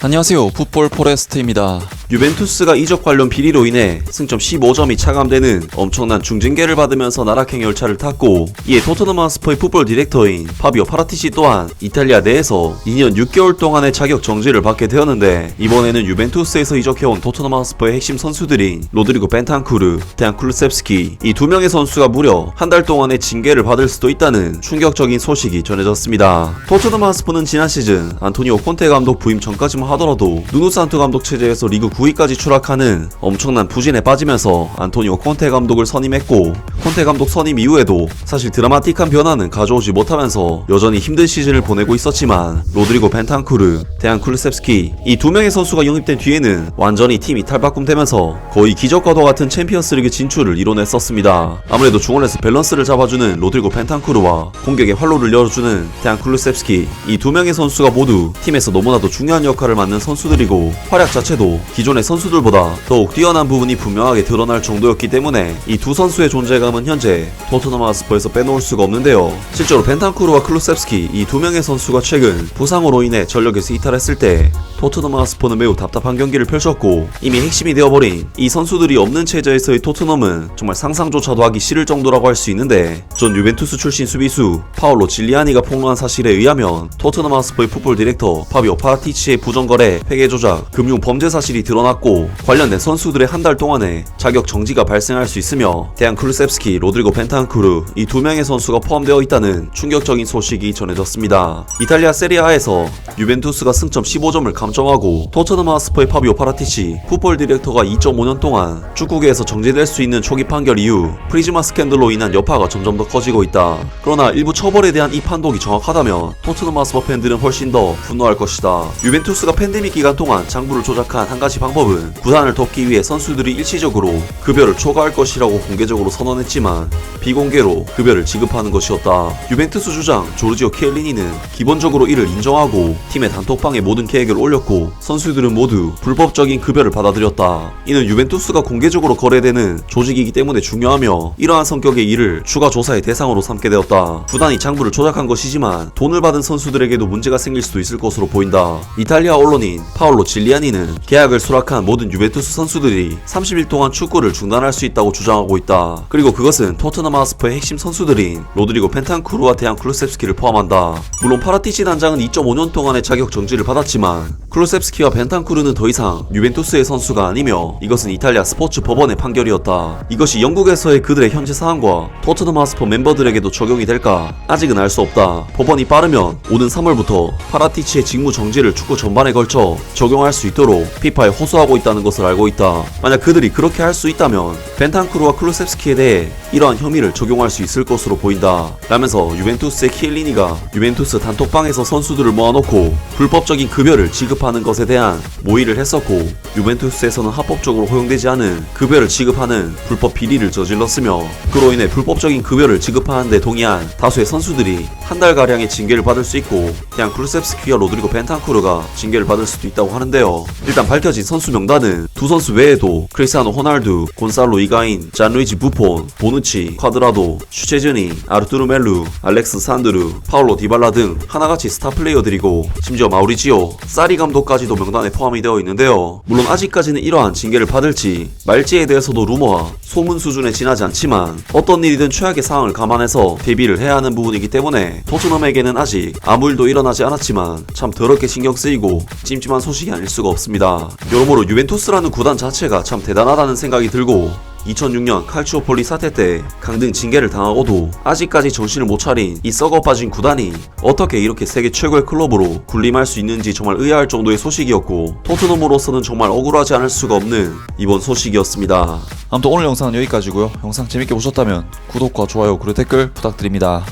안녕하세요. 풋볼 포레스트입니다. 유벤투스가 이적 관련 비리로 인해 승점 15점이 차감되는 엄청난 중징계를 받으면서 나락행 열차를 탔고 이에 토트넘 하스퍼의 풋볼 디렉터인 파비오 파라티시 또한 이탈리아 내에서 2년 6개월 동안의 자격 정지를 받게 되었는데 이번에는 유벤투스에서 이적해온 토트넘 하스퍼의 핵심 선수들인 로드리고 벤탄쿠르, 데안 쿨셉스키 이 두 명의 선수가 무려 한 달 동안의 징계를 받을 수도 있다는 충격적인 소식이 전해졌습니다. 토트넘 하스퍼는 지난 시즌 안토니오 콘테 감독 부임 전까지만 하더라도 누누 산투 감독 체제에서 리그 9위까지 추락하는 엄청난 부진에 빠지면서 안토니오 콘테 감독을 선임했고 콘테 감독 선임 이후에도 사실 드라마틱한 변화는 가져오지 못하면서 여전히 힘든 시즌을 보내고 있었지만 로드리고 벤탄쿠르, 데안 쿨셉스키 이 두 명의 선수가 영입된 뒤에는 완전히 팀이 탈바꿈되면서 거의 기적과도 같은 챔피언스리그 진출을 이뤄냈었습니다. 아무래도 중원에서 밸런스를 잡아주는 로드리고 벤탄쿠르와 공격의 활로를 열어주는 데안 쿨셉스키 이 두 명의 선수가 모두 팀에서 너무나도 중요한 역할을 맡는 선수들이고 활약 자체도 기존 의 선수들보다 더욱 뛰어난 부분이 분명하게 드러날 정도였기 때문에 이 두 선수의 존재감은 현재 토트넘 하스퍼에서 빼놓을 수가 없는데요. 실제로 벤탄쿠르와 클루셉스키 이 두 명의 선수가 최근 부상으로 인해 전력에서 이탈했을 때 토트넘 하스퍼는 매우 답답한 경기를 펼쳤고 이미 핵심이 되어버린 이 선수들이 없는 체제에서의 토트넘은 정말 상상조차도 하기 싫을 정도라고 할 수 있는데 전 유벤투스 출신 수비수 파울로 질리아니가 폭로한 사실에 의하면 토트넘 하스퍼의 풋볼 디렉터 파비오 파티치의 부정거래, 회계 조작, 금융 범죄 사실이 드러 났고 관련된 선수들의 한 달 동안에 자격 정지가 발생할 수 있으며 대한 클루셉스키, 로드리고 벤탄쿠르 이두 명의 선수가 포함되어 있다는 충격적인 소식이 전해졌습니다. 이탈리아 세리아에서 유벤투스가 승점 15점을 감점하고 토트넘 하스퍼의 파비오 파라티치 풋볼 디렉터가 2.5년 동안 축구계에서 정지될 수 있는 초기 판결 이후 프리즈마 스캔들로 인한 여파가 점점 더 커지고 있다. 그러나 일부 처벌에 대한 이 판독이 정확하다면 토트넘 하스퍼 팬들은 훨씬 더 분노할 것이다. 유벤투스가 팬데믹 기간 동안 장부를 조작한 한 가지 방 법은 구단을 돕기 위해 선수들이 일시적으로 급여를 초과할 것이라고 공개적으로 선언했지만 비공개로 급여를 지급하는 것이었다. 유벤투스 주장 조르지오 키엘리니는 기본적으로 이를 인정하고 팀의 단톡방에 모든 계획을 올렸고 선수들은 모두 불법적인 급여를 받아들였다. 이는 유벤투스가 공개적으로 거래되는 조직이기 때문에 중요하며 이러한 성격의 일을 추가 조사의 대상으로 삼게 되었다. 구단이 장부를 조작한 것이지만 돈을 받은 선수들에게도 문제가 생길 수도 있을 것으로 보인다. 이탈리아 언론인 파올로 질리아니는 계약을 수락 한 모든 유벤투스 선수들이 30일 동안 축구를 중단할 수 있다고 주장하고 있다. 그리고 그것은 토트넘 하스퍼의 핵심 선수들인 로드리고 펜탄쿠르와 대한 클루셉스키를 포함한다. 물론 파라티치 단장은 2.5년 동안의 자격 정지를 받았지만 클루셉스키와 벤탄쿠르는 더 이상 유벤투스의 선수가 아니며 이것은 이탈리아 스포츠 법원의 판결이었다. 이것이 영국에서의 그들의 현재 상황과 토트넘 하스퍼 멤버들에게도 적용이 될까 아직은 알 수 없다. 법원이 빠르면 오는 3월부터 파라티치의 직무 정지를 축구 전반에 걸쳐 적용할 수 있도록 피파에 호소하고 있다는 것을 알고 있다. 만약 그들이 그렇게 할 수 있다면 벤탄쿠르와 클루셉스키에 대해 이러한 혐의를 적용할 수 있을 것으로 보인다. 라면서 유벤투스의 키엘리니가 유벤투스 단톡방에서 선수들을 모아놓고 불법적인 급여를 지급하는 것에 대한 모의를 했었고 유벤투스에서는 합법적으로 허용되지 않은 급여를 지급하는 불법 비리를 저질렀으며 그로 인해 불법적인 급여를 지급하는 데 동의한 다수의 선수들이 한 달가량의 징계를 받을 수 있고 그냥 클루셉스키와 로드리고 벤탄쿠르가 징계를 받을 수도 있다고 하는데요. 일단 밝혀진 선수 명단은 두 선수 외에도 크리스티아노 호날두, 곤살로 이가인, 잔루이지 부폰, 보누치, 쿼드라도, 슈체즈니, 아르투르 멜루, 알렉스 산드르, 파울로 디발라 등 하나같이 스타 플레이어들이고 심지어 마우리지오, 사리 감독까지도 명단에 포함이 되어 있는데요. 물론 아직까지는 이러한 징계를 받을지 말지에 대해서도 루머와 소문 수준에 지나지 않지만 어떤 일이든 최악의 상황을 감안해서 대비를 해야 하는 부분이기 때문에 토트넘에게는 아직 아무 일도 일어나지 않았지만 참 더럽게 신경 쓰이고 찜찜한 소식이 아닐 수가 없습니다. 여러모로 유벤투스라는 구단 자체가 참 대단하다는 생각이 들고 2006년 칼치오폴리 사태 때 강등 징계를 당하고도 아직까지 정신을 못 차린 이 썩어 빠진 구단이 어떻게 이렇게 세계 최고의 클럽으로 군림할 수 있는지 정말 의아할 정도의 소식이었고 토트넘으로서는 정말 억울하지 않을 수가 없는 이번 소식이었습니다. 아무튼 오늘 영상은 여기까지고요. 영상 재밌게 보셨다면 구독과 좋아요 그리고 댓글 부탁드립니다.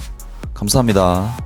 감사합니다.